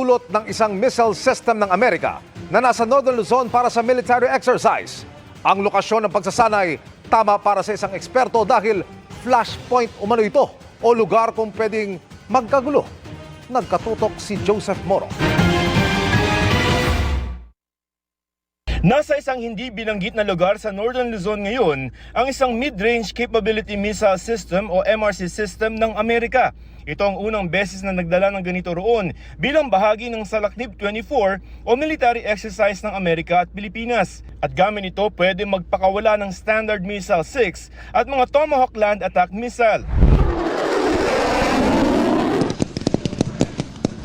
Pulot ng isang missile system ng Amerika na nasa Northern Luzon para sa military exercise. Ang lokasyon ng pagsasanay tama para sa isang eksperto dahil flashpoint umano ito o lugar kung pwedeng magkagulo. Nagkatutok si Joseph Moro. Nasa isang hindi binanggit na lugar sa Northern Luzon ngayon ang isang Mid-Range Capability Missile System o MRC system ng Amerika. Ito ang unang beses na nagdala ng ganito roon bilang bahagi ng Salaknib 24 o military exercise ng Amerika at Pilipinas. At gamit ito pwede magpakawala ng Standard Missile 6 at mga Tomahawk Land Attack Missile.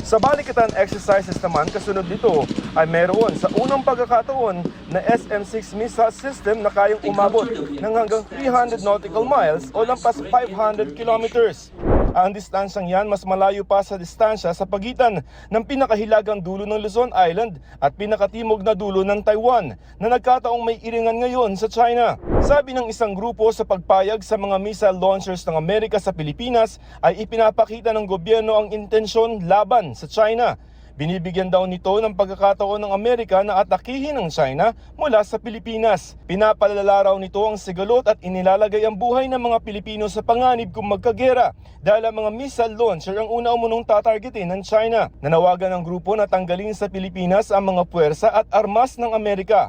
Sa balikatan exercises naman kasunod nito ay meron sa unang pagkakataon na SM-6 missile system na kayang umabot ng hanggang 300 nautical miles o lampas 500 kilometers. Ang distansyang yan mas malayo pa sa distansya sa pagitan ng pinakahilagang dulo ng Luzon Island at pinakatimog na dulo ng Taiwan na nagkataong may iringan ngayon sa China. Sabi ng isang grupo sa pagpayag sa mga missile launchers ng Amerika sa Pilipinas ay ipinapakita ng gobyerno ang intensyon laban sa China. Binibigyan daw nito ng pagkakataon ng Amerika na atakihin ng China mula sa Pilipinas. Pinapalala raw nito ang sigalot at inilalagay ang buhay ng mga Pilipino sa panganib kung magkagera dahil ang mga missile launcher ang una umunong tatargetin ng China. Nanawagan ng grupo na tanggalin sa Pilipinas ang mga puwersa at armas ng Amerika.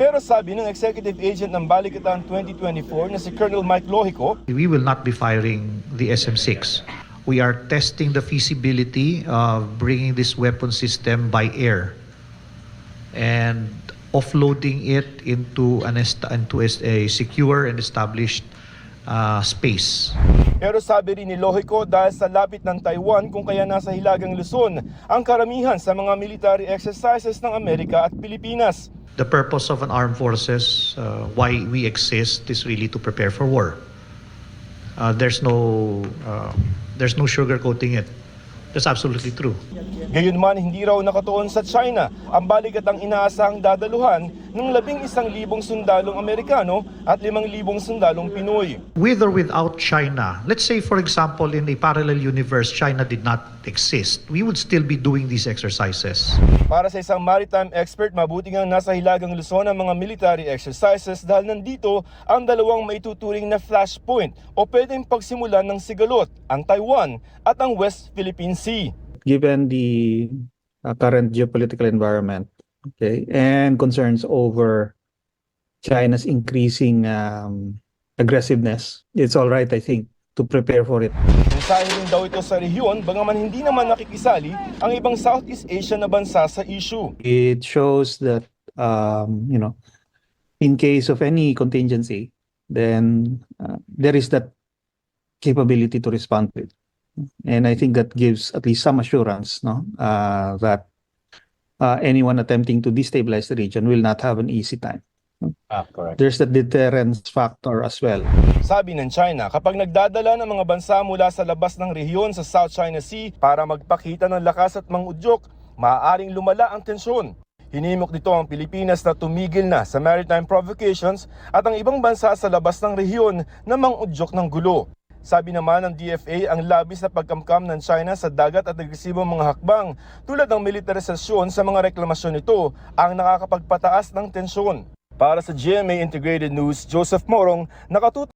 Pero sabi ng executive agent ng Balikatan 2024 na si Colonel Mike Lohico, We will not be firing the SM-6. We are testing the feasibility of bringing this weapon system by air and offloading it into an into a secure and established uh, space. Pero sabi rin ni Lohico dahil sa lapit ng Taiwan kung kaya nasa Hilagang Luzon ang karamihan sa mga military exercises ng Amerika at Pilipinas. The purpose of an armed forces, uh, why we exist, is really to prepare for war. Uh, there's no uh, there's no sugarcoating it. That's absolutely true. Gayunman hindi raw nakatuon sa China ang baligatang inaasahang dadaluhan ng labing isang libong sundalong Amerikano at limang libong sundalong Pinoy. With or without China, let's say, for example, in a parallel universe, China did not exist, we would still be doing these exercises. Para sa isang maritime expert, mabuti nga nasa Hilagang Luzon ang mga military exercises dahil nandito ang dalawang maituturing na flashpoint o pwedeng pagsimulan ng sigalot, ang Taiwan at ang West Philippine Sea. given the uh, current geopolitical environment, okay, and concerns over China's increasing um, aggressiveness, it's all right, I think, to prepare for it. Mensahe rin daw ito sa rehiyon, bangaman hindi naman nakikisali ang ibang Southeast Asian na bansa sa issue. It shows that, um, you know, in case of any contingency, then uh, there is that capability to respond to it. And I think that gives at least some assurance, no, uh, that uh, anyone attempting to destabilize the region will not have an easy time. Ah, correct. There's the deterrence factor as well. Sabi ng China, kapag nagdadala ng mga bansa mula sa labas ng rehiyon sa South China Sea para magpakita ng lakas at mangudyok, maaaring lumala ang tensyon. Hinimok nito ang Pilipinas na tumigil na sa maritime provocations at ang ibang bansa sa labas ng rehiyon na mangudyok ng gulo. Sabi naman ng DFA ang labis na pagkamkam ng China sa dagat at agresibong mga hakbang tulad ng militarisasyon sa mga reklamasyon nito ang nakakapagpataas ng tensyon. Para sa GMA Integrated News, Joseph Morong, nakatutok